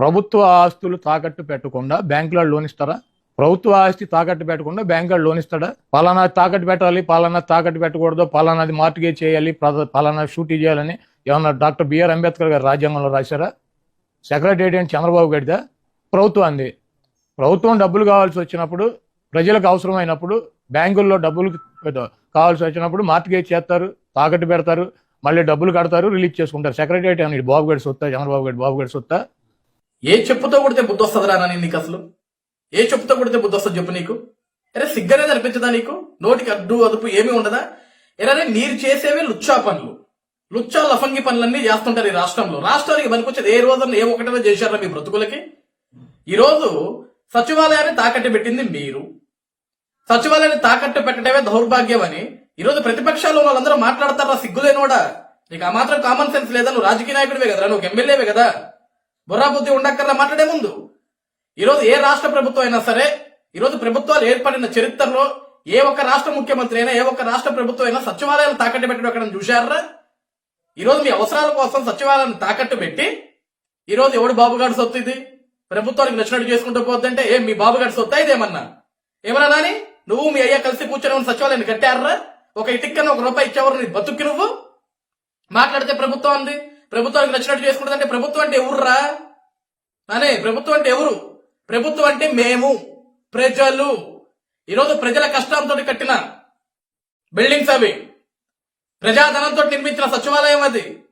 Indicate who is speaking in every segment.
Speaker 1: ప్రభుత్వ ఆస్తులు తాకట్టు పెట్టకుండా బ్యాంకులో లోన్ ఇస్తారా? ప్రభుత్వ ఆస్తి తాకట్టు పెట్టకుండా బ్యాంకులో లోన్ ఇస్తాడా? పలానా తాకట్టు పెట్టాలి పలానా తాకట్టు పెట్టకూడదు పలానాది మార్టిగేజ్ చేయాలి పలానా షూటీ చేయాలని ఏమన్నా డాక్టర్ బిఆర్ అంబేద్కర్ గారు రాజ్యాంగంలో రాశారా? సెక్రటరీ ఏంటి చంద్రబాబు గడిదా ప్రభుత్వం అంది ప్రభుత్వం డబ్బులు కావాల్సి వచ్చినప్పుడు ప్రజలకు అవసరమైనప్పుడు బ్యాంకుల్లో డబ్బులు కావాల్సి వచ్చినప్పుడు మార్టిగేజ్ చేస్తారు తాకట్టు పెడతారు మళ్ళీ డబ్బులు కడతారు రిలీజ్ చేసుకుంటారు. సెక్రటరీ అని బాబు గడి సొత్తా చంద్రబాబు గడి బాబు గడి సొత్తా?
Speaker 2: ఏ చెప్పుతో కొడితే బుద్ధి వస్తుందిరా నాని నీకు అసలు ఏ చెప్పుతో కొడితే బుద్ధి వస్తుంది చెప్పు నీకు? అరే సిగ్గనేది అనిపించదా నీకు? నోటికి అడ్డు అదుపు ఏమీ ఉండదా? ఎరే మీరు చేసేవే లుచ్చా పనులు. లుచ్చా లఫంగి పనులన్నీ చేస్తుంటారు ఈ రాష్ట్రంలో. రాష్ట్రానికి పనికొచ్చేది ఏ రోజున ఏ ఒకటైనా చేశారా మీ బ్రతుకులకి? ఈరోజు సచివాలయాన్ని తాకట్టు పెట్టింది మీరు. సచివాలయాన్ని తాకట్టు పెట్టడమే దౌర్భాగ్యం అని ఈరోజు ప్రతిపక్షాల్లో వాళ్ళందరూ మాట్లాడతారా సిగ్గులేనోడా? నీకు ఆ మాత్రం కామన్ సెన్స్ లేదా నువ్వు రాజకీయ నాయకుడివే కదరా నువ్వు ఎమ్మెల్యేవే కదా? బుర్రా బుద్ధి ఉండక్కర్లా మాట్లాడే ముందు. ఈరోజు ఏ రాష్ట్ర ప్రభుత్వం అయినా సరే ఈరోజు ప్రభుత్వాలు ఏర్పడిన చరిత్రలో ఏ ఒక్క రాష్ట్ర ముఖ్యమంత్రి అయినా ఏ ఒక్క రాష్ట్ర ప్రభుత్వం అయినా సచివాలయాలు తాకట్టు పెట్టడం ఎక్కడ చూశారా? ఈరోజు మీ అవసరాల కోసం సచివాలయాన్ని తాకట్టు పెట్టి ఈరోజు ఎవడు బాబుగాడు సొత్తు ఇది? ప్రభుత్వానికి నచ్చినట్టు చేసుకుంటూ పోద్దంటే ఏం మీ బాబుగాడి సొత్తా ఇదేమన్నా ఏమన్నా? నాని నువ్వు మీ అయ్యా కలిసి కూర్చొని ఉన్న సచివాలయాన్ని కట్టారా? ఒక ఇటుక్కన ఒక రూపాయి ఇచ్చేవారు నీ బతుక్కి నువ్వు? మాట్లాడితే ప్రభుత్వం అంది. ప్రభుత్వానికి నచ్చినట్టు చేసుకుంటుందంటే ప్రభుత్వం అంటే ఎవర్రా అనే ప్రభుత్వం అంటే ఎవరు? ప్రభుత్వం అంటే మేము ప్రజలు. ఈరోజు ప్రజల కష్టంతో కట్టిన బిల్డింగ్స్ అవి. ప్రజాధనంతో నిర్మించిన సచివాలయం అది.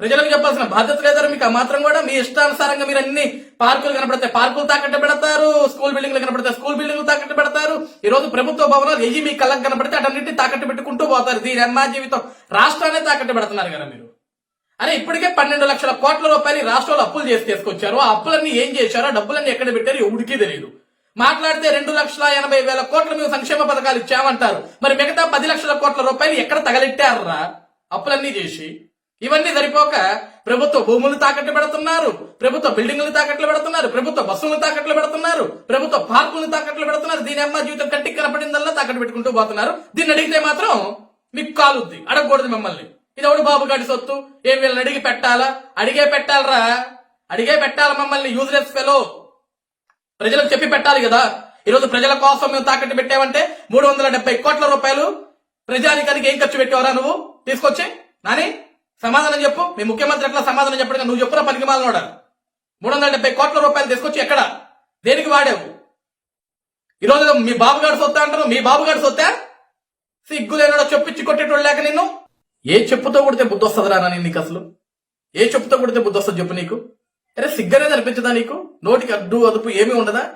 Speaker 2: ప్రజలకు చెప్పాల్సిన బాధ్యత లేదారు మీకు మాత్రం కూడా మీ ఇష్టానుసారంగా మీరు అన్ని పార్కులు కనపడతాయి. పార్కులు తాకట్టు పెడతారు స్కూల్ బిల్డింగ్లు కనపడతాయి. స్కూల్ బిల్డింగ్లు తాకట్టు పెడతారు. ఈ రోజు ప్రభుత్వ భవనాలు ఎయ్యి మీ కళ్ళకు కనపడితే అటన్నింటినీ తాకట్టు పెట్టుకుంటూ పోతారు. దీని అమ్మా జీవితం రాష్ట్రాన్ని తాకట్టు పెడుతున్నారు కదా మీరు. అరే ఇప్పటికే పన్నెండు లక్షల కోట్ల రూపాయలు రాష్ట్రంలో అప్పులు చేసి తీసుకొచ్చారు. ఆ అప్పులన్నీ ఏం చేశారో డబ్బులన్నీ ఎక్కడ పెట్టారు ఎవడికి తెలియదు మాట్లాడితే రెండు లక్షల ఎనభై వేల కోట్ల మీద సంక్షేమ పథకాలు ఇచ్చామంటారు. మరి మిగతా పది లక్షల కోట్ల రూపాయలు ఎక్కడ తగలెట్టారా అప్పులన్నీ చేసి. ఇవన్నీ సరిపోక ప్రభుత్వ భూములు తాకట్లు పెడుతున్నారు. ప్రభుత్వ బిల్డింగులు తాకట్లు పెడుతున్నారు. ప్రభుత్వ బస్సులు తాకట్లు పెడుతున్నారు. ప్రభుత్వ పార్కులు తాకట్లు పెడుతున్నారు. దీని అమ్మ జీవితం కంటికి కనపడిందల్లా తాకట్టు పెట్టుకుంటూ పోతున్నారు. దీన్ని అడిగితే మాత్రం మీకు కాలుద్ది అడగకూడదు మిమ్మల్ని. ఇది ఎవడు బాబు గారి సొత్తు? ఏం వీళ్ళని అడిగి పెట్టాలా? అడిగే పెట్టాలరా? అడిగే పెట్టాలి మమ్మల్ని యూజ్లెస్ ఫెలో ప్రజలకు చెప్పి పెట్టాలి కదా. ఈరోజు ప్రజల కోసం మేము తాకట్టు పెట్టామంటే మూడు వందల డెబ్బై కోట్ల రూపాయలు ప్రజానికానికి ఏం ఖర్చు పెట్టేవరా నువ్వు? తీసుకొచ్చి. నాని సమాధానం చెప్పు. మీ ముఖ్యమంత్రి ఎట్లా సమాధానం చెప్పడం నువ్వు చెప్పురా పనికి మాలనోడా మూడు వందల డెబ్బై కోట్ల రూపాయలు తీసుకొచ్చి ఎక్కడ? దేనికి వాడావు? ఈరోజు మీ బాబుగాడు సొత్తా అంటారు మీ బాబుగాడు సొత్తా? సిగ్గులేనో చొప్పించి కొట్టేటోళ్ళు లేక నిన్ను? ఏ చెప్పుతో కొడితే బుద్ధి వస్తుందిరా నాని నీకు అసలు ఏ చెప్పుతో కొడితే బుద్ధి వస్తుంది చెప్పు నీకు? అరే సిగ్గనేది అనిపించదా నీకు? నోటికి అడ్డు అదుపు ఏమీ ఉండదా?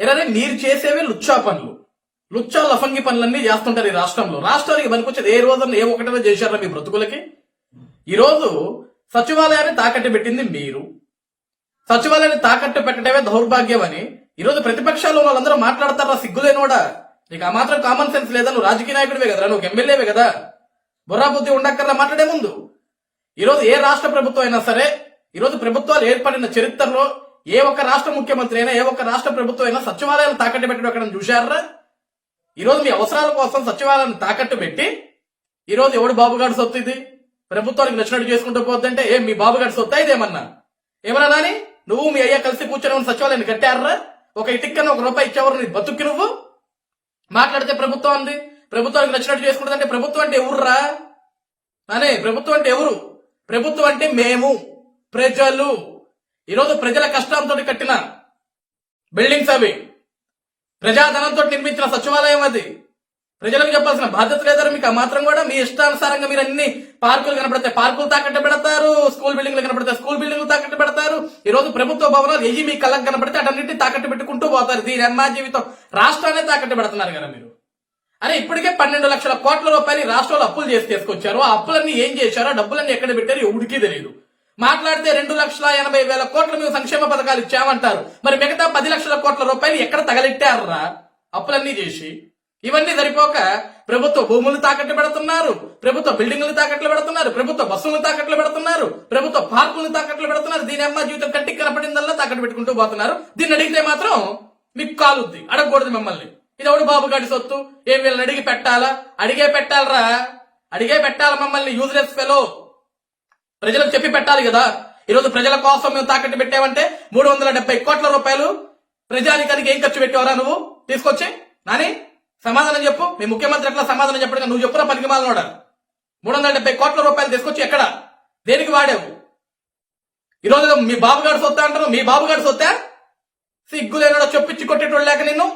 Speaker 2: ఎరే మీరు చేసేవే లుచ్చా పనులు. లుచ్చా లఫంగి పనులన్నీ చేస్తుంటారు ఈ రాష్ట్రంలో. రాష్ట్రానికి పనికొచ్చేది ఏ రోజున ఏ ఒకటైనా చేశారా మీ బ్రతుకులకి? ఈరోజు సచివాలయాన్ని తాకట్టు పెట్టింది మీరు. సచివాలయాన్ని తాకట్టు పెట్టడమే దౌర్భాగ్యం అని ఈరోజు ప్రతిపక్షాల్లో వాళ్ళందరూ మాట్లాడతారా? సిగ్గులేనోడా నీకు ఆ మాత్రం కామన్ సెన్స్ లేదా? నువ్వు రాజకీయ నాయకుడివే కదరా నువ్వు ఎమ్మెల్యేవే కదా? బుర్రా బుద్ధి ఉండక్కర్లా మాట్లాడే ముందు. ఈరోజు ఏ రాష్ట్ర ప్రభుత్వం అయినా సరే ఈరోజు ప్రభుత్వాలు ఏర్పడిన చరిత్రలో ఏ ఒక్క రాష్ట్ర ముఖ్యమంత్రి అయినా ఏ ఒక్క రాష్ట్ర ప్రభుత్వం అయినా సచివాలయాలు తాకట్టు పెట్టడం ఎక్కడ చూశారా? ఈరోజు మీ అవసరాల కోసం సచివాలయాన్ని తాకట్టు పెట్టి ఈరోజు ఎవడు బాబుగాడు సొత్తు ఇది? ప్రభుత్వానికి నచ్చినట్టు చేసుకుంటూ పోతుంటే ఏం మీ బాబుగాడి సొత్తు ఇదేమన్నా ఏమన్నా నాని నువ్వు మీ అయ్యా కలిసి కూర్చొని ఉన్న సచివాలయాన్ని కట్టారా? ఒక ఇటుక్కన ఒక రూపాయి ఇచ్చేవారు నీ బతుక్కి నువ్వు? మాట్లాడితే ప్రభుత్వం అంది. ప్రభుత్వానికి నచ్చినట్టు చేసుకుంటుందంటే ప్రభుత్వం అంటే ఎవర్రా? అనే ప్రభుత్వం అంటే ఎవరు? ప్రభుత్వం అంటే మేము ప్రజలు. ఈరోజు ప్రజల కష్టంతో కట్టిన బిల్డింగ్స్ అవి. ప్రజాధనంతో నిర్మించిన సచివాలయం అది. ప్రజలకు చెప్పాల్సిన బాధ్యత లేదారు మీకు. ఆ మాత్రం కూడా మీ ఇష్టానుసారంగా మీరు అన్ని పార్కులు కనపడితే పార్కులు తాకట్టు పెడతారు స్కూల్ బిల్డింగ్లు కనపడితే స్కూల్ బిల్డింగ్లు తాకట్టు పెడతారు. ఈ రోజు ప్రభుత్వ భవనాలు ఏవి మీ కళ్ళకు కనపడితే అటన్నింటినీ తాకట్టు పెట్టుకుంటూ పోతారు. దీని అమ్మా జీవితం. రాష్ట్రాన్ని తాకట్టు పెడుతున్నారు కదా మీరు. అరే ఇప్పటికే పన్నెండు లక్షల కోట్ల రూపాయలు రాష్ట్రంలో అప్పులు చేసి తీసుకొచ్చారు. ఆ అప్పులన్నీ ఏం చేశారో డబ్బులన్నీ ఎక్కడ పెట్టారు ఎవడికి తెలియదు. మాట్లాడితే రెండు లక్షల ఎనభై వేల కోట్ల మీద సంక్షేమ పథకాలు ఇచ్చామంటారు. మరి మిగతా పది లక్షల కోట్ల రూపాయలు ఎక్కడ తగలెట్టారా అప్పులన్నీ చేసి. ఇవన్నీ సరిపోక ప్రభుత్వ భూములు తాకట్టు పెడుతున్నారు. ప్రభుత్వ బిల్డింగులు తాకట్లు పెడుతున్నారు. ప్రభుత్వ బస్సులు తాకట్లు పెడుతున్నారు. ప్రభుత్వ పార్కులు తాకట్లు పెడుతున్నారు. దీని అమ్మ జీవితం కంటికి కనపడిందల్లా తాకట్టు పెట్టుకుంటూ పోతున్నారు. దీన్ని అడిగితే మాత్రం మీకు కాలుద్ది. అడగకూడదు మిమ్మల్ని. ఇది బాబు గడి సొత్తు? ఏం వీళ్ళని అడిగి పెట్టాలా? అడిగే పెట్టాలరా? అడిగే పెట్టాలి మమ్మల్ని యూజ్లెస్ ఫెలో ప్రజలకు చెప్పి పెట్టాలి కదా. ఈరోజు ప్రజల కోసం మేము తాకట్టు పెట్టామంటే మూడు వందల డెబ్బై కోట్ల రూపాయలు ప్రజానికానికి ఏం ఖర్చు పెట్టేవరా నువ్వు? తీసుకొచ్చి. నాని సమాధానం చెప్పు. మీ ముఖ్యమంత్రి ఎట్లా సమాధానం చెప్పడం నువ్వు చెప్పురా పనికి వాడాలి మూడు వందల డెబ్బై కోట్ల రూపాయలు తీసుకొచ్చి ఎక్కడ? దేనికి వాడావు? ఈరోజు మీ బాబుగాడు సొత్తా అంటారు మీ బాబుగాడు సొత్తా? సిగ్గులేనాడో చొప్పించి కొట్టేటోళ్ళు లేక నిన్ను?